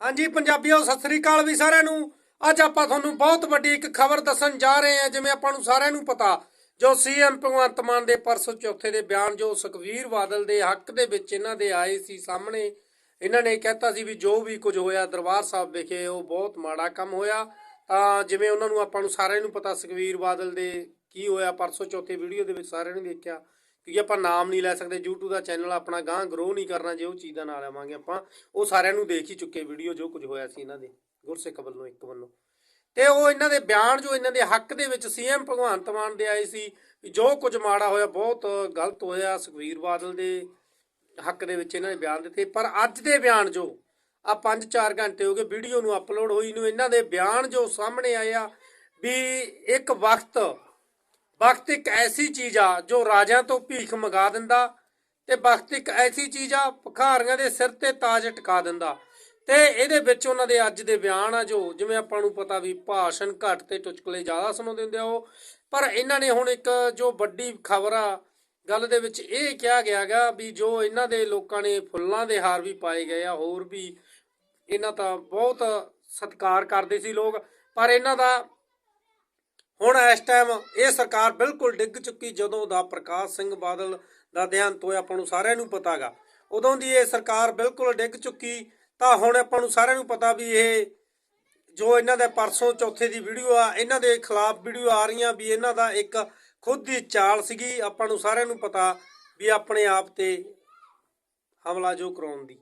ਹਾਂਜੀ, ਪੰਜਾਬੀਓ, ਸਤਿ ਸ੍ਰੀ ਅਕਾਲ ਵੀ ਸਾਰਿਆਂ ਨੂੰ। ਅੱਜ ਆਪਾਂ ਤੁਹਾਨੂੰ ਬਹੁਤ ਵੱਡੀ ਇੱਕ ਖਬਰ ਦੱਸਣ ਜਾ ਰਹੇ ਹਾਂ, ਜਿਵੇਂ ਆਪਾਂ ਨੂੰ ਸਾਰਿਆਂ ਨੂੰ ਪਤਾ। ਜੋ ਸੀਐਮ ਭਗਵੰਤ ਮਾਨ ਦੇ ਪਰਸੋਂ ਚੌਥੇ ਦੇ ਬਿਆਨ, ਜੋ ਸੁਖਵੀਰ ਬਾਦਲ ਦੇ ਹੱਕ ਦੇ ਵਿੱਚ ਇਹਨਾਂ ਦੇ ਆਏ ਸੀ ਸਾਹਮਣੇ, ਇਹਨਾਂ ਨੇ ਕਹਿਤਾ ਸੀ ਵੀ ਜੋ ਵੀ ਕੁਝ ਹੋਇਆ, ਦਰਬਾਰ ਸਾਹਿਬ ਵਿਖੇ ਉਹ ਬਹੁਤ ਮਾੜਾ ਕੰਮ ਹੋਇਆ। ਤਾਂ ਜਿਵੇਂ ਉਹਨਾਂ ਨੂੰ ਆਪਾਂ ਨੂੰ ਸਾਰਿਆਂ ਨੂੰ ਪਤਾ, ਸੁਖਵੀਰ ਬਾਦਲ ਦੇ ਕੀ ਹੋਇਆ, ਪਰਸੋਂ ਚੌਥੇ ਵੀਡੀਓ ਦੇ ਵਿੱਚ ਸਾਰਿਆਂ ਨੇ ਦੇਖਿਆ। ਕਿਉਂਕਿ ਆਪਾਂ ਨਾਮ ਨਹੀਂ ਲੈ ਸਕਦੇ, YouTube ਦਾ ਚੈਨਲ ਆਪਣਾ ਗਾਂ ਗਰੋ ਨਹੀਂ ਕਰਨਾ ਜੇ ਉਹ ਚੀਜ਼ ਦਾ ਨਾਂ ਲਵਾਂਗੇ ਆਪਾਂ। ਉਹ ਸਾਰਿਆਂ ਨੂੰ ਦੇਖ ਹੀ ਚੁੱਕੇ ਵੀਡੀਓ ਜੋ ਕੁਝ ਹੋਇਆ ਸੀ ਇਹਨਾਂ ਦੇ, ਗੁਰਸਿੱਖ ਵੱਲੋਂ, ਇੱਕ ਵੱਲੋਂ। ਤੇ ਉਹ ਇਹਨਾਂ ਦੇ ਬਿਆਨ ਜੋ ਇਹਨਾਂ ਦੇ ਹੱਕ ਦੇ ਵਿੱਚ ਸੀਐਮ ਭਗਵੰਤ ਮਾਨ ਦੇ ਆਏ ਸੀ ਜੋ ਕੁਝ ਮਾੜਾ ਹੋਇਆ, ਬਹੁਤ ਗਲਤ ਹੋਇਆ, ਸੁਖਵੀਰ ਬਾਦਲ ਦੇ ਹੱਕ ਦੇ ਵਿੱਚ ਇਹਨਾਂ ਨੇ ਬਿਆਨ ਦਿੱਤੇ। ਪਰ ਅੱਜ ਦੇ ਬਿਆਨ ਜੋ ਆ 5-4 ਘੰਟੇ ਹੋ ਗਏ ਵੀਡੀਓ ਨੂੰ ਅਪਲੋਡ ਹੋਈ ਨੂੰ, ਇਹਨਾਂ ਦੇ ਬਿਆਨ ਜੋ ਸਾਹਮਣੇ ਆਏ ਆ, ਵੀ ਇੱਕ ਵਕਤ ਵਕਤ ਇੱਕ ਐਸੀ ਚੀਜ਼ ਆ ਜੋ ਰਾਜਿਆਂ ਤੋਂ ਭੀਖ ਮੰਗਾ ਦਿੰਦਾ ਤੇ ਵਕਤ ਇੱਕ ਐਸੀ ਚੀਜ਼ ਆ ਭਖਾਰੀਆਂ ਦੇ ਸਿਰ ਤੇ ਤਾਜ ਟਿਕਾ ਦਿੰਦਾ। ਤੇ ਇਹਦੇ ਵਿੱਚ ਉਹਨਾਂ ਦੇ ਅੱਜ ਦੇ ਬਿਆਨ ਆ ਜੋ ਜਿਵੇਂ ਆਪਾਂ ਨੂੰ ਪਤਾ ਵੀ ਭਾਸ਼ਣ ਘੱਟ ਤੇ ਚੁਟਕਲੇ ਜ਼ਿਆਦਾ ਸੁਣਾਉਂਦੇ ਹੁੰਦੇ ਆ ਉਹ। ਪਰ ਇਹਨਾਂ ਨੇ ਹੁਣ ਇੱਕ ਜੋ ਵੱਡੀ ਖਬਰ ਆ, ਗੱਲ ਦੇ ਵਿੱਚ ਇਹ ਕਿਹਾ ਗਿਆ ਗਾ ਵੀ ਜੋ ਇਹਨਾਂ ਦੇ ਲੋਕਾਂ ਨੇ ਫੁੱਲਾਂ ਦੇ ਹਾਰ ਵੀ ਪਾਏ ਗਏ ਆ, ਹੋਰ ਵੀ ਇਹਨਾਂ ਤਾਂ ਬਹੁਤ ਸਤਿਕਾਰ ਕਰਦੇ ਸੀ ਲੋਕ, ਪਰ ਇਹਨਾਂ ਦਾ ਹੁਣ ਇਸ ਟਾਈਮ ਇਹ ਸਰਕਾਰ ਬਿਲਕੁਲ ਡਿੱਗ ਚੁੱਕੀ ਜਦੋਂ ਦਾ ਪ੍ਰਕਾਸ਼ ਸਿੰਘ ਬਾਦਲ ਦਾ ਦੇਹਾਂਤ ਹੋਇਆ, ਆਪਾਂ ਨੂੰ ਸਾਰਿਆਂ ਨੂੰ ਪਤਾਗਾ। ਉਦੋਂ ਦੀ ਇਹ ਸਰਕਾਰ ਬਿਲਕੁਲ ਡਿੱਗ ਚੁੱਕੀ, ਤਾਂ ਹੁਣ ਆਪਾਂ ਨੂੰ ਸਾਰਿਆਂ ਨੂੰ ਪਤਾ ਵੀ ਇਹ ਜੋ ਇਹਨਾਂ ਦੇ ਪਰਸੋਂ ਚੌਥੇ ਦੀ ਵੀਡੀਓ ਆ, ਇਹਨਾਂ ਦੇ ਖਿਲਾਫ ਵੀਡੀਓ ਆ ਰਹੀਆਂ, ਵੀ ਇਹਨਾਂ ਦਾ ਇੱਕ ਖੁਦ ਦੀ ਚਾਲ ਸੀਗੀ, ਆਪਾਂ ਨੂੰ ਸਾਰਿਆਂ ਨੂੰ ਪਤਾ ਵੀ ਆਪਣੇ ਆਪ ਤੇ ਹਮਲਾ ਜੋ ਕਰਾਉਣ ਦੀ।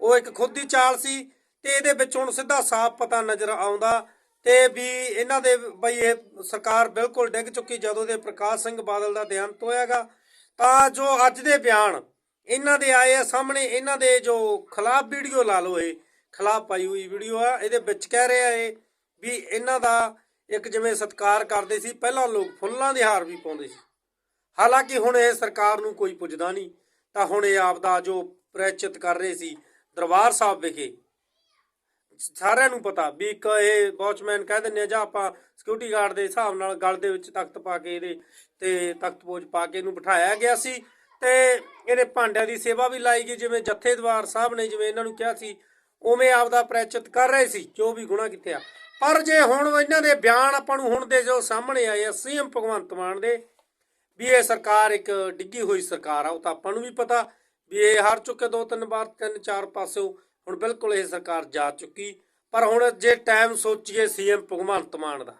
ਉਹ ਇੱਕ ਖੁਦ ਦੀ ਚਾਲ ਸੀ ਤੇ ਇਹਦੇ ਵਿੱਚ ਹੁਣ ਸਿੱਧਾ ਸਾਫ਼ ਪਤਾ ਨਜ਼ਰ ਆਉਂਦਾ ਤੇ ਵੀ ਇਹਨਾਂ ਦੇ ਬਈ ਇਹ ਸਰਕਾਰ ਬਿਲਕੁਲ ਡਿੱਗ ਚੁੱਕੀ ਜਦੋਂ ਦੇ ਪ੍ਰਕਾਸ਼ ਸਿੰਘ ਬਾਦਲ ਦਾ ਦੇਹਾਂਤ ਹੋਇਆਗਾ, ਤਾਂ ਜੋ ਅੱਜ ਦੇ ਬਿਆਨ ਇਹਨਾਂ ਦੇ ਆਏ ਆ ਸਾਹਮਣੇ, ਇਹਨਾਂ ਦੇ ਜੋ ਖਿਲਾਫ ਵੀਡੀਓ ਲਾ ਲਓ ਇਹ, ਖਿਲਾਫ ਪਾਈ ਹੋਈ ਵੀਡੀਓ ਆ, ਇਹਦੇ ਵਿੱਚ ਕਹਿ ਰਿਹਾ ਇਹ ਵੀ ਇਹਨਾਂ ਦਾ ਇੱਕ ਜਿਵੇਂ ਸਤਿਕਾਰ ਕਰਦੇ ਸੀ, ਪਹਿਲਾਂ ਲੋਕ ਫੁੱਲਾਂ ਦੇ ਹਾਰ ਵੀ ਪਾਉਂਦੇ ਸੀ। ਹਾਲਾਂਕਿ ਹੁਣ ਇਹ ਸਰਕਾਰ ਨੂੰ ਕੋਈ ਪੁੱਜਦਾ ਨਹੀਂ, ਤਾਂ ਹੁਣ ਇਹ ਆਪ ਦਾ ਜੋ ਪ੍ਰੈਚਿਤ ਕਰ ਰਹੇ ਸੀ ਦਰਬਾਰ ਸਾਹਿਬ ਵਿਖੇ ਸਾਰਿਆਂ ਨੂੰ ਪਤਾ ਵੀ ਇੱਕ ਇਹ ਵਾਚਮੈਨ ਕਹਿ ਦਿੰਦੇ ਆ ਜਾਂ ਆਪਾਂ ਸਿਕਿਉਰਿਟੀ ਗਾਰਡ ਦੇ ਹਿਸਾਬ ਨਾਲ ਗਲ ਦੇ ਵਿੱਚ ਤਖਤ ਪਾ ਕੇ ਇਹਦੇ ਤੇ ਤਖਤ ਪੋਜ ਪਾ ਕੇ ਇਹਨੂੰ ਬਿਠਾਇਆ ਗਿਆ ਸੀ ਤੇ ਇਹਦੇ ਭਾਂਡਿਆਂ ਦੀ ਸੇਵਾ ਵੀ ਲਾਈ ਗਈ, ਜਿਵੇਂ ਜਥੇਦਾਰ ਸਾਹਿਬ ਨੇ ਜਿਵੇਂ ਇਹਨਾਂ ਨੂੰ ਕਿਹਾ ਸੀ, ਉਵੇਂ ਆਪਦਾ ਪ੍ਰੈਚਿਤ ਕਰ ਰਹੇ ਸੀ, ਜੋ ਵੀ ਗੁਨਾਹ ਕੀਤੇ ਆ। ਪਰ ਜੇ ਹੁਣ ਇਹਨਾਂ ਦੇ ਬਿਆਨ ਆਪਾਂ ਨੂੰ ਹੁਣ ਦੇ ਜੋ ਸਾਹਮਣੇ ਆਏ ਆ, ਸੀਐਮ ਭਗਵੰਤ ਮਾਨ ਦੇ, ਵੀ ਇਹ ਸਰਕਾਰ ਇੱਕ ਡਿੱਗੀ ਹੋਈ ਸਰਕਾਰ ਆ, ਉਹ ਤਾਂ ਆਪਾਂ ਨੂੰ ਵੀ ਪਤਾ ਵੀ ਇਹ ਹਾਰ ਚੁੱਕੇ ਦੋ ਤਿੰਨ ਵਾਰ, ਤਿੰਨ ਚਾਰ ਪਾਸਿਓਂ ਹੁਣ ਬਿਲਕੁਲ ਇਹ ਸਰਕਾਰ ਜਾ ਚੁੱਕੀ, ਪਰ ਹੁਣ ਜੇ ਟਾਈਮ ਸੋਚੀਏ ਸੀਐਮ ਭਗਵੰਤ ਮਾਨ ਦਾ।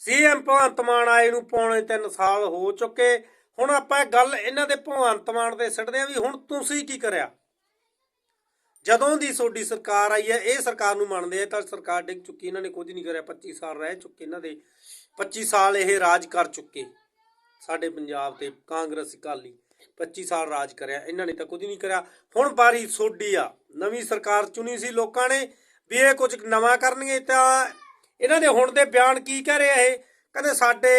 ਸੀਐਮ ਭਗਵੰਤ ਮਾਨ ਆਏ ਨੂੰ ਪੌਣੇ 3 ਸਾਲ ਹੋ ਚੁੱਕੇ, ਹੁਣ ਆਪਾਂ ਗੱਲ ਇਹਨਾਂ ਦੇ ਭਗਵੰਤ ਮਾਨ ਤੇ ਛੱਡਦੇ ਆ ਵੀ ਹੁਣ ਤੁਸੀਂ ਕੀ ਕਰਿਆ? ਜਦੋਂ ਦੀ ਤੁਹਾਡੀ ਸਰਕਾਰ ਆਈ ਹੈ, ਇਹ ਸਰਕਾਰ ਨੂੰ ਮੰਨਦੇ ਆ ਤਾਂ ਸਰਕਾਰ ਡਿੱਗ ਚੁੱਕੀ, ਇਹਨਾਂ ਨੇ ਕੁਝ ਨਹੀਂ ਕਰਿਆ 25 ਸਾਲ ਰਹਿ ਚੁੱਕੇ ਇਹਨਾਂ ਦੇ। 25 ਸਾਲ ਇਹ ਰਾਜ ਕਰ ਚੁੱਕੇ ਸਾਡੇ ਪੰਜਾਬ ਤੇ ਕਾਂਗਰਸ, ਅਕਾਲੀ। 25 ਸਾਲ ਰਾਜ ਕਰਿਆ, ਇਹਨਾਂ ਨੇ ਤਾਂ ਕੁਝ ਨਹੀਂ ਕਰਿਆ। ਹੁਣ ਬਾਰੀ ਸੋਡੀ ਆ, ਨਵੀਂ ਸਰਕਾਰ ਚੁਣੀ ਸੀ ਲੋਕਾਂ ਨੇ ਵੀ ਇਹ ਕੁਝ ਨਵਾਂ ਕਰਨਗੇ ਤਾਂ ਇਹਨਾਂ ਦੇ ਹੁਣ ਦੇ ਬਿਆਨ ਕੀ ਕਹਿ ਰਹੇ ਆ ਇਹ? ਕਹਿੰਦੇ ਸਾਡੇ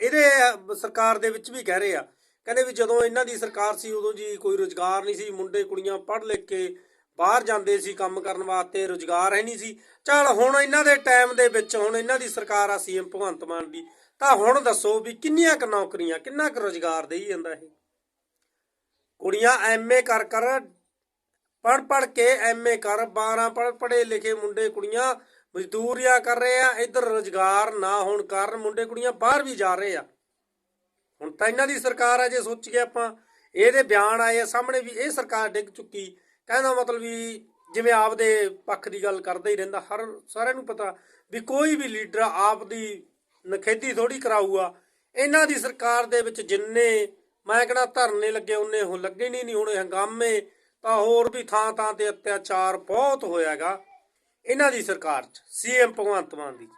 ਇਹਦੇ ਸਰਕਾਰ ਦੇ ਵਿੱਚ ਵੀ ਕਹਿ ਰਹੇ ਆ। ਕਹਿੰਦੇ ਵੀ ਜਦੋਂ ਇਹਨਾਂ ਦੀ ਸਰਕਾਰ ਸੀ ਉਦੋਂ ਜੀ ਕੋਈ ਰੋਜ਼ਗਾਰ ਨਹੀਂ ਸੀ, ਮੁੰਡੇ ਕੁੜੀਆਂ ਪੜ੍ਹ ਲਿਖ ਕੇ ਬਾਹਰ ਜਾਂਦੇ ਸੀ ਕੰਮ ਕਰਨ ਵਾਸਤੇ, ਰੋਜ਼ਗਾਰ ਹੈ ਨਹੀਂ ਸੀ। ਚਲ ਹੁਣ ਇਹਨਾਂ ਦੇ ਟਾਈਮ ਦੇ ਵਿੱਚ, ਹੁਣ ਇਹਨਾਂ ਦੀ ਸਰਕਾਰ ਆ ਸੀਐਮ ਭਗਵੰਤ ਮਾਨ ਦੀ, ਤਾਂ ਹੁਣ ਦੱਸੋ ਵੀ ਕਿੰਨੀਆਂ ਕੁ ਨੌਕਰੀਆਂ, ਕਿੰਨਾ ਕੁ ਰੋਜ਼ਗਾਰ ਦੇਈ ਜਾਂਦਾ ਇਹ? ਕੁੜੀਆਂ ਐਮਏ ਕਰ ਕਰ ਪੜ ਪੜ ਕੇ ਐਮਏ ਕਰ 12 ਪੜ ਪੜੇ ਲਿਖੇ ਮੁੰਡੇ, ਕੁੜੀਆਂ ਮਜ਼ਦੂਰੀਆਂ ਕਰ ਰਹੇ ਆ, ਇੱਧਰ ਰੋਜ਼ਗਾਰ ਨਾ ਹੋਣ ਕਾਰਨ ਮੁੰਡੇ, ਕੁੜੀਆਂ ਬਾਹਰ ਵੀ ਜਾ ਰਹੇ ਆ। ਹੁਣ ਤਾਂ ਇਹਨਾਂ ਦੀ ਸਰਕਾਰ ਆ ਜੇ ਸੋਚ ਸੋਚੀਏ ਆਪਾਂ, ਇਹਦੇ ਬਿਆਨ ਆਏ ਆ, ਸਾਹਮਣੇ ਵੀ ਇਹ ਸਰਕਾਰ ਡਿੱਗ ਚੁੱਕੀ। ਕਹਿੰਦਾ ਮਤਲਬ ਵੀ ਜਿਵੇਂ ਆਪਦੇ ਪੱਖ ਦੀ ਗੱਲ ਕਰਦਾ ਹੀ ਰਹਿੰਦਾ, ਹਰ ਸਾਰਿਆਂ ਨੂੰ ਪਤਾ ਵੀ ਕੋਈ ਵੀ ਲੀਡਰ ਆਪ ਦੀ ਨਖੇਦੀ ਥੋੜੀ ਕਰਾਊਗਾ। ਇਹਨਾਂ ਦੀ ਸਰਕਾਰ ਦੇ ਵਿੱਚ ਜਿੰਨੇ, ਮੈਂ ਕਹਿੰਦਾ ਧਰਨੇ ਲੱਗੇ, ਉਹਨੇ ਉਹ ਲੱਗੇ ਨਹੀਂ ਨਹੀਂ ਹੁਣ ਹੰਗਾਮੇ, ਤਾਂ ਹੋਰ ਵੀ ਥਾਂ ਥਾਂ ਤੇ ਅਤਿਆਚਾਰ ਬਹੁਤ ਹੋਇਆਗਾ। ਇਹਨਾਂ ਦੀ ਸਰਕਾਰ 'ਚ ਸੀਐਮ ਭਗਵੰਤ ਮਾਨ ਦੀ।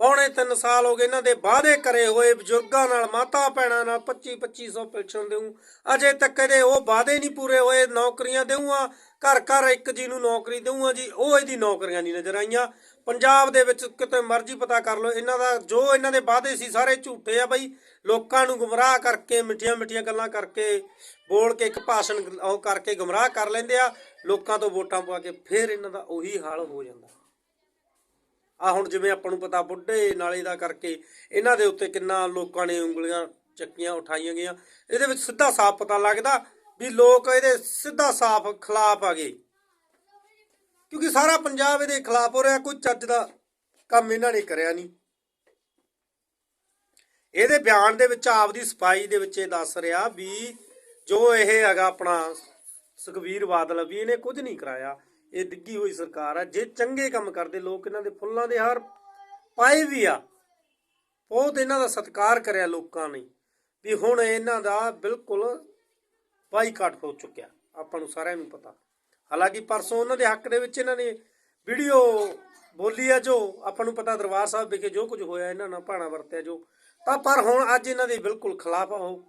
ਪੌਣੇ 3 ਸਾਲ ਹੋ ਗਏ ਇਹਨਾਂ ਦੇ ਵਾਅਦੇ ਕਰੇ ਹੋਏ, ਬਜ਼ੁਰਗਾਂ ਨਾਲ, ਮਾਤਾ ਭੈਣਾਂ ਨਾਲ 25 2500 ਪੈਨਸ਼ਨ ਦੇਉ ਅਜੇ ਤੱਕ ਇਹਦੇ ਉਹ ਵਾਅਦੇ ਨਹੀਂ ਪੂਰੇ ਹੋਏ, ਨੌਕਰੀਆਂ ਦੇਊਗਾ, ਘਰ ਘਰ ਇੱਕ ਜੀ ਨੂੰ ਨੌਕਰੀ ਦੇਊਗਾ ਜੀ, ਉਹ ਇਹਦੀ ਨੌਕਰੀਆਂ ਨਹੀਂ ਨਜ਼ਰ ਆਈਆਂ। ਪੰਜਾਬ ਦੇ ਵਿੱਚ ਕਿਤੇ ਮਰਜ਼ੀ ਪਤਾ ਕਰ ਲਓ, ਇਹਨਾਂ ਦਾ ਜੋ ਇਹਨਾਂ ਦੇ ਵਾਅਦੇ ਸੀ ਸਾਰੇ ਝੂਠੇ ਆ ਬਈ। ਲੋਕਾਂ ਨੂੰ ਗੁੰਮਰਾਹ ਕਰਕੇ, ਮਿੱਠੀਆਂ ਮਿੱਠੀਆਂ ਗੱਲਾਂ ਕਰਕੇ, ਬੋਲ ਕੇ ਇੱਕ ਭਾਸ਼ਣ ਉਹ ਕਰਕੇ ਗੁੰਮਰਾਹ ਕਰ ਲੈਂਦੇ ਆ। ਲੋਕਾਂ ਤੋਂ ਵੋਟਾਂ ਪਵਾ ਕੇ ਫਿਰ ਇਹਨਾਂ ਦਾ ਉਹੀ ਹਾਲ ਹੋ ਜਾਂਦਾ। ਆ ਹੁਣ ਜਿਵੇਂ ਆਪਾਂ ਨੂੰ ਪਤਾ ਬੁੱਢੇ ਨਾਲੇ ਦਾ ਕਰਕੇ ਇਹਨਾਂ ਦੇ ਉੱਤੇ ਕਿੰਨਾ ਲੋਕਾਂ ਨੇ ਉਂਗਲੀਆਂ ਚੱਕੀਆਂ, ਉਠਾਈਆਂ ਗਈਆਂ। ਇਹਦੇ ਵਿੱਚ ਸਿੱਧਾ ਸਾਫ਼ ਪਤਾ ਲੱਗਦਾ ਵੀ ਲੋਕ ਇਹਦੇ ਸਿੱਧਾ ਸਾਫ਼ ਖਿਲਾਫ ਆ ਗਏ। ਕਿਉਂਕਿ ਸਾਰਾ ਪੰਜਾਬ ਇਹਦੇ ਖਿਲਾਫ ਹੋ ਰਿਹਾ, ਕੋਈ ਚੱਜ ਦਾ ਕੰਮ ਇਹਨਾਂ ਨੇ ਕਰਿਆ ਨਹੀਂ। ਇਹਦੇ ਬਿਆਨ ਦੇ ਵਿੱਚ ਆਪਦੀ ਸਫ਼ਾਈ ਦੇ ਵਿੱਚ ਇਹ ਦੱਸ ਰਿਹਾ ਵੀ ਜੋ ਇਹ ਹੈਗਾ ਆਪਣਾ ਸੁਖਵੀਰ ਬਾਦਲ ਵੀ ਇਹਨੇ ਕੁਝ ਨਹੀਂ ਕਰਾਇਆ। ਇਹ ਡਿੱਗੀ ਹੋਈ ਸਰਕਾਰ ਆ। ਜੇ ਚੰਗੇ ਕੰਮ ਕਰਦੇ, ਲੋਕ ਇਹਨਾਂ ਦੇ ਫੁੱਲਾਂ ਦੇ ਹਾਰ ਪਾਏ ਵੀ ਆ, ਬਹੁਤ ਇਹਨਾਂ ਦਾ ਸਤਿਕਾਰ ਕਰਿਆ ਲੋਕਾਂ ਨੇ ਵੀ ਹੁਣ ਇਹਨਾਂ ਦਾ ਬਿਲਕੁਲ ਬਾਈਕਾਟ ਹੋ ਚੁੱਕਿਆ। ਆਪਾਂ ਨੂੰ ਸਾਰਿਆਂ ਨੂੰ ਪਤਾ। ਹਾਲਾਂਕਿ ਪਰਸੋਂ ਉਹਨਾਂ ਦੇ ਹੱਕ ਦੇ ਵਿੱਚ ਇਹਨਾਂ ਨੇ ਵੀਡੀਓ ਬੋਲੀ ਆ ਜੋ, ਆਪਾਂ ਨੂੰ ਪਤਾ ਦਰਬਾਰ ਸਾਹਿਬ ਵਿਖੇ ਜੋ ਕੁਝ ਹੋਇਆ, ਇਹਨਾਂ ਨਾਲ ਭਾਣਾ ਵਰਤਿਆ ਜੋ। ਤਾਂ ਪਰ ਹੁਣ ਅੱਜ ਇਹਨਾਂ ਦੇ ਬਿਲਕੁਲ ਖਿਲਾਫ ਆ ਉਹ।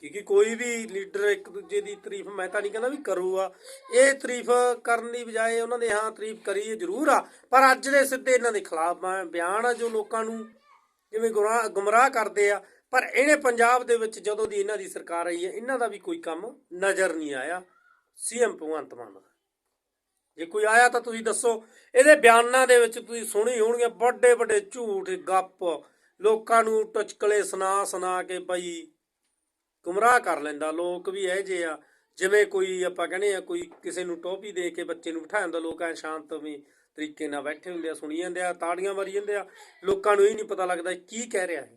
ਕਿਉਂਕਿ ਕੋਈ ਵੀ ਲੀਡਰ ਇੱਕ ਦੂਜੇ ਦੀ ਤਾਰੀਫ ਮੈਂ ਤਾਂ ਨਹੀਂ ਕਹਿੰਦਾ ਵੀ ਕਰੂਗਾ। ਇਹ ਤਾਰੀਫ ਕਰਨ ਦੀ ਬਜਾਏ ਉਹਨਾਂ ਦੇ ਹਾਂ ਤਾਰੀਫ ਕਰੀਏ ਜ਼ਰੂਰ ਆ, ਪਰ ਅੱਜ ਦੇ ਸਿੱਧੇ ਇਹਨਾਂ ਦੇ ਖਿਲਾਫ ਬਿਆਨ ਆ ਜੋ ਲੋਕਾਂ ਨੂੰ ਜਿਵੇਂ ਗੁਰਾ- ਗੁੰਮਰਾਹ ਕਰਦੇ ਆ, ਪਰ ਇਹਨੇ ਪੰਜਾਬ ਦੇ ਵਿੱਚ ਜਦੋਂ ਦੀ ਇਹਨਾਂ ਦੀ ਸਰਕਾਰ ਆਈ ਹੈ, ਇਹਨਾਂ ਦਾ ਵੀ ਕੋਈ ਕੰਮ ਨਜ਼ਰ ਨਹੀਂ ਆਇਆ। ਸੀਐਮ ਭਗਵੰਤ ਮਾਨ ਦਾ। ਜੇ ਕੋਈ ਆਇਆ ਤਾਂ ਤੁਸੀਂ ਦੱਸੋ, ਇਹਦੇ ਬਿਆਨਾਂ ਦੇ ਵਿੱਚ ਤੁਸੀਂ ਸੁਣੀ ਹੋਣਗੇ ਵੱਡੇ ਵੱਡੇ ਝੂਠ, ਗੱਪ, ਲੋਕਾਂ ਨੂੰ ਟਚਕਲੇ ਸੁਣਾ ਸੁਣਾ ਕੇ ਬਈ ਗੁੰਮਰਾਹ ਕਰ ਲੈਂਦਾ, ਲੋਕ ਵੀ ਇਹ ਜੇ ਆ। ਜਿਵੇਂ ਕੋਈ ਆਪਾਂ ਕਹਿੰਦੇ ਆ, ਕੋਈ ਕਿਸੇ ਨੂੰ ਟੋਪੀ ਦੇ ਕੇ ਬੱਚੇ ਨੂੰ ਬਿਠਾ ਜਾਂਦਾ ਲੋਕ ਐ ਸ਼ਾਂਤਮਈ ਤਰੀਕੇ ਨਾਲ ਬੈਠੇ ਹੁੰਦੇ ਆ, ਸੁਣੀ ਜਾਂਦੇ ਆ, ਤਾੜੀਆਂ ਮਾਰੀ ਜਾਂਦੇ ਆ। ਲੋਕਾਂ ਨੂੰ ਇਹ ਨਹੀਂ ਪਤਾ ਲੱਗਦਾ ਕੀ ਕਹਿ ਰਿਹਾ ਹੈ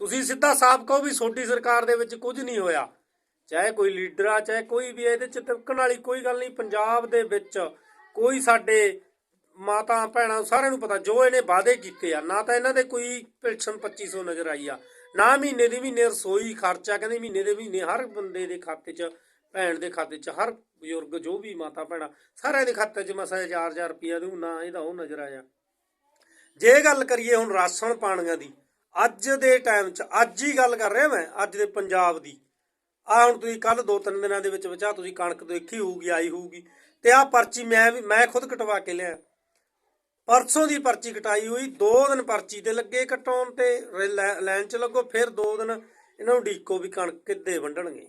ਤੁਸੀਂ ਸਿੱਧਾ ਸਾਫ਼ ਕਹੋ ਵੀ ਛੋਟੀ ਸਰਕਾਰ ਦੇ ਵਿੱਚ ਕੁਝ ਨਹੀਂ ਹੋਇਆ। ਚਾਹੇ ਕੋਈ ਲੀਡਰ ਆ, ਚਾਹੇ ਕੋਈ ਵੀ ਇਹਦੇ ਚ ਤਿਪਕਣ ਵਾਲੀ ਕੋਈ ਗੱਲ ਨਹੀਂ। ਪੰਜਾਬ ਦੇ ਵਿੱਚ ਕੋਈ ਸਾਡੇ ਮਾਤਾ ਭੈਣਾਂ ਸਾਰਿਆਂ ਨੂੰ ਪਤਾ, ਜੋ ਇਹਨੇ ਵਾਅਦੇ ਕੀਤੇ ਆ, ਨਾ ਤਾਂ ਇਹਨਾਂ ਦੇ ਕੋਈ ਪੈਨਸ਼ਨ 2500 ਨਜ਼ਰ ਆਈ ਆ। ਨਾ ਮਹੀਨੇ ਦੀ ਮਹੀਨੇ ਰਸੋਈ ਖਰਚਾ, ਕਹਿੰਦੇ ਮਹੀਨੇ ਦੇ ਮਹੀਨੇ ਹਰ ਬੰਦੇ ਦੇ ਖਾਤੇ 'ਚ, ਭੈਣ ਦੇ ਖਾਤੇ 'ਚ, ਹਰ ਬਜ਼ੁਰਗ ਜੋ ਵੀ ਮਾਤਾ ਭੈਣਾਂ ਸਾਰਿਆਂ ਦੇ ਖਾਤੇ 'ਚ ਮਸਾ 4000 ਰੁਪਇਆ ਦੂ ਨਾ ਇਹਦਾ ਉਹ ਨਜ਼ਰ ਆਇਆ। ਜੇ ਗੱਲ ਕਰੀਏ ਹੁਣ ਰਾਸ਼ਨ ਪਾਣੀਆਂ ਦੀ, ਅੱਜ ਦੇ ਟਾਈਮ 'ਚ, ਅੱਜ ਹੀ ਗੱਲ ਕਰ ਰਿਹਾ ਮੈਂ, ਅੱਜ ਦੇ ਪੰਜਾਬ ਦੀ। ਆ ਹੁਣ ਤੁਸੀਂ ਕੱਲ ਦੋ ਤਿੰਨ ਦਿਨਾਂ ਦੇ ਵਿੱਚ ਵਿੱਚ ਤੁਸੀਂ ਕਣਕ ਦੇਖੀ ਹੋਊਗੀ, ਆਈ ਹੋਊਗੀ, ਤੇ ਆ ਪਰਚੀ ਮੈਂ ਵੀ, ਮੈਂ ਖੁਦ ਕਟਵਾ ਕੇ ਲਿਆ। ਪਰਸੋਂ ਦੀ ਪਰਚੀ ਕਟਾਈ ਹੋਈ 2 ਦਿਨ ਪਰਚੀ ਤੇ ਲੱਗੇ ਕਟਾਉਣ ਤੇ, ਰੇ- ਲਾਈਨ 'ਚ ਲੱਗੋ, ਫਿਰ 2 ਦਿਨ ਇਹਨਾਂ ਨੂੰ ਡੀਕੋ ਵੀ ਕਣਕ ਕਿੱਦੇ ਵੰਡਣਗੇ।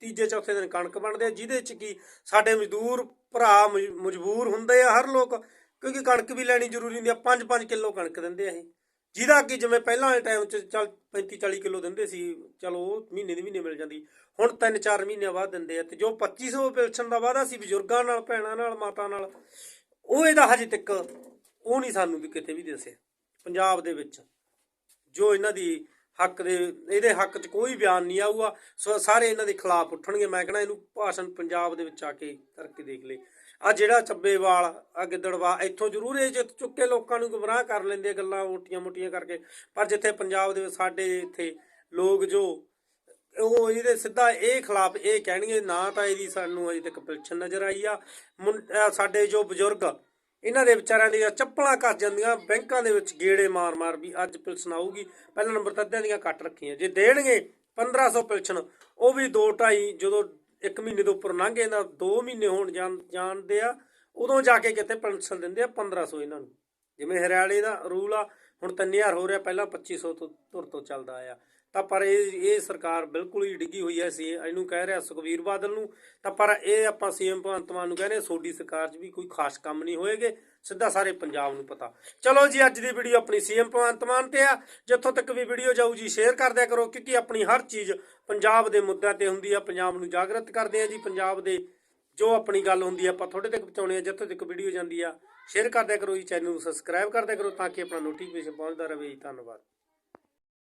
ਤੀਜੇ, ਚੌਥੇ ਦਿਨ ਕਣਕ ਵੰਡਦੇ ਆ, ਜਿਹਦੇ 'ਚ ਕੀ ਸਾਡੇ ਮਜ਼ਦੂਰ ਭਰਾ ਮਜਬੂਰ ਹੁੰਦੇ ਆ ਹਰ ਲੋਕ, ਕਿਉਂਕਿ ਕਣਕ ਵੀ ਲੈਣੀ ਜ਼ਰੂਰੀ ਹੁੰਦੀ ਆ 5-5 ਕਿਲੋ ਕਣਕ ਦਿੰਦੇ ਆ ਇਹ। ਜਿਹਦਾ ਕਿ ਜਿਵੇਂ ਪਹਿਲਾਂ ਵਾਲੇ ਟਾਈਮ 'ਚ ਚੱਲ 35-40 ਕਿਲੋ ਦਿੰਦੇ ਸੀ, ਚਲੋ ਉਹ ਮਹੀਨੇ ਦੀ ਮਹੀਨੇ ਮਿਲ ਜਾਂਦੀ। ਹੁਣ 3-4 ਮਹੀਨੇ ਬਾਅਦ ਦਿੰਦੇ ਆ, ਤੇ ਜੋ 2500 ਪੈਨਸ਼ਨ ਦਾ ਵਾਅਦਾ ਸੀ ਬਜ਼ੁਰਗਾਂ ਨਾਲ, ਭੈਣਾਂ ਨਾਲ, ਮਾਤਾ ਨਾਲ ਉਹ ਇਹਦਾ ਹਜੇ ਤੱਕ ਉਹ ਨਹੀਂ ਸਾਨੂੰ ਵੀ ਕਿਤੇ ਵੀ ਦੱਸਿਆ। ਪੰਜਾਬ ਦੇ ਵਿੱਚ ਜੋ ਇਹਨਾਂ ਦੀ ਹੱਕ ਦੇ, ਇਹਦੇ ਹੱਕ 'ਚ ਕੋਈ ਬਿਆਨ ਨਹੀਂ ਆਊਗਾ, ਸੋ, ਸਾਰੇ ਇਹਨਾਂ ਦੇ ਖਿਲਾਫ ਉੱਠਣਗੇ। ਮੈਂ ਕਹਿੰਦਾ ਇਹਨੂੰ ਭਾਸ਼ਣ ਪੰਜਾਬ ਦੇ ਵਿੱਚ ਆ ਕੇ ਕਰਕੇ ਦੇਖ ਲੈ ਆ ਜਿਹੜਾ ਚੱਬੇਵਾਲ ਆ ਗਿੱਦੜਵਾ, ਇੱਥੋਂ ਜ਼ਰੂਰ ਇਹ ਜਿੱਤ ਚੁੱਕੇ ਲੋਕਾਂ ਨੂੰ ਗੁੰਮਰਾਹ ਕਰ ਲੈਂਦੇ ਗੱਲਾਂ ਮੋਟੀਆਂ ਮੋਟੀਆਂ ਕਰਕੇ। ਪਰ ਜਿੱਥੇ ਪੰਜਾਬ ਦੇ ਸਾਡੇ ਇੱਥੇ ਲੋਕ ਜੋ ਉਹ ਇਹਦੇ ਸਿੱਧਾ ਇਹ ਖਿਲਾਫ ਇਹ ਕਹਿਣਗੇ, ਨਾ ਤਾਂ ਇਹਦੀ ਸਾਨੂੰ ਅਜੇ ਤੱਕ ਪੈਨਸ਼ਨ ਨਜ਼ਰ ਆਈ ਆ। ਮੁੰ- ਸਾਡੇ ਜੋ ਬਜ਼ੁਰਗ, ਇਹਨਾਂ ਦੇ ਵਿਚਾਰਿਆਂ ਦੀਆਂ ਚੱਪਲਾਂ ਘਸ ਜਾਂਦੀਆਂ, ਬੈਂਕਾਂ ਦੇ ਵਿੱਚ ਗੇੜੇ ਮਾਰ-ਮਾਰ ਵੀ ਅੱਜ ਪੈਨਸ਼ਨ ਆਊਗੀ। ਪਹਿਲਾ ਨੰਬਰ ਤਾਂ ਅੱਧਿਆਂ ਦੀਆਂ ਕੱਟ ਰੱਖੀਆਂ। ਜੇ ਦੇਣਗੇ 1500 ਪੈਨਸ਼ਨ ਉਹ ਵੀ 2 2.5 ਜਦੋਂ 1 ਮਹੀਨੇ ਤੋਂ ਉੱਪਰ ਲੰਘ ਜਾਂਦਾ 2 ਮਹੀਨੇ ਹੋਣ ਜਾਣ, ਜਾਣਦੇ ਆ, ਉਦੋਂ ਜਾ ਕੇ ਕਿਤੇ ਪੈਨਸ਼ਨ ਦਿੰਦੇ ਆ 1500 ਇਹਨਾਂ ਨੂੰ। ਜਿਵੇਂ ਹਰਿਆਣੇ ਦਾ ਰੂਲ ਆ, ਹੁਣ 3000 ਹੋ ਰਿਹਾ, ਪਹਿਲਾਂ 2500 ਤੋਂ ਤੁਰ ਤੋਂ ਚੱਲਦਾ ਆ ਤਾਂ ਪਰ ਇਹ ਇਹ ਸਰਕਾਰ ਬਿਲਕੁਲ ਹੀ ਡਿੱਗੀ ਹੋਈ ਐ ਸੀ। ਇਹਨੂੰ ਕਹਿ ਰਿਹਾ ਸੁਖਵੀਰ ਬਾਦਲ ਨੂੰ। ਤਾਂ ਪਰ ਇਹ ਆਪਾਂ ਸੀਐਮ ਭਗਵੰਤ ਮਾਨ ਨੂੰ ਕਹਿੰਦੇ ਸੋਡੀ ਸਰਕਾਰ 'ਚ ਵੀ ਕੋਈ ਖਾਸ ਕੰਮ ਨਹੀਂ ਹੋਏਗੇ। ਸਿੱਧਾ ਸਾਰੇ ਪੰਜਾਬ ਨੂੰ ਪਤਾ। ਚਲੋ ਜੀ, ਅੱਜ ਦੀ ਵੀਡੀਓ ਆਪਣੀ ਸੀਐਮ ਭਗਵੰਤ ਮਾਨ ਤੇ ਆ। ਜਿੱਥੋਂ ਤੱਕ ਵੀ ਵੀਡੀਓ ਜਾਊ ਜੀ, ਸ਼ੇਅਰ ਕਰ ਦਿਆ ਕਰੋ, ਕਿਉਂਕਿ ਆਪਣੀ ਹਰ ਚੀਜ਼ ਪੰਜਾਬ ਦੇ ਮੁੱਦਿਆਂ ਤੇ ਹੁੰਦੀ ਆ। ਪੰਜਾਬ ਨੂੰ ਜਾਗਰਤ ਕਰਦੇ ਆ ਜੀ। ਪੰਜਾਬ ਦੇ ਜੋ ਆਪਣੀ ਗੱਲ ਹੁੰਦੀ ਆ, ਆਪਾਂ ਤੁਹਾਡੇ ਤੱਕ ਪਹੁੰਚਾਉਣੇ ਆ, ਜਿੱਥੋਂ ਤੱਕ ਵੀਡੀਓ ਜਾਂਦੀ ਆ। ਸ਼ੇਅਰ ਕਰਦਿਆ ਕਰੋ ਜੀ, ਚੈਨਲ ਨੂੰ ਸਬਸਕ੍ਰਾਈਬ ਕਰਦਿਆ ਕਰੋ, ਤਾਂ ਕਿ ਆਪਣਾ ਨੋਟੀਫਿਕੇਸ਼ਨ ਪਹੁੰਚਦਾ ਰਹੇ। ਜੀ ਧੰਨਵਾਦ।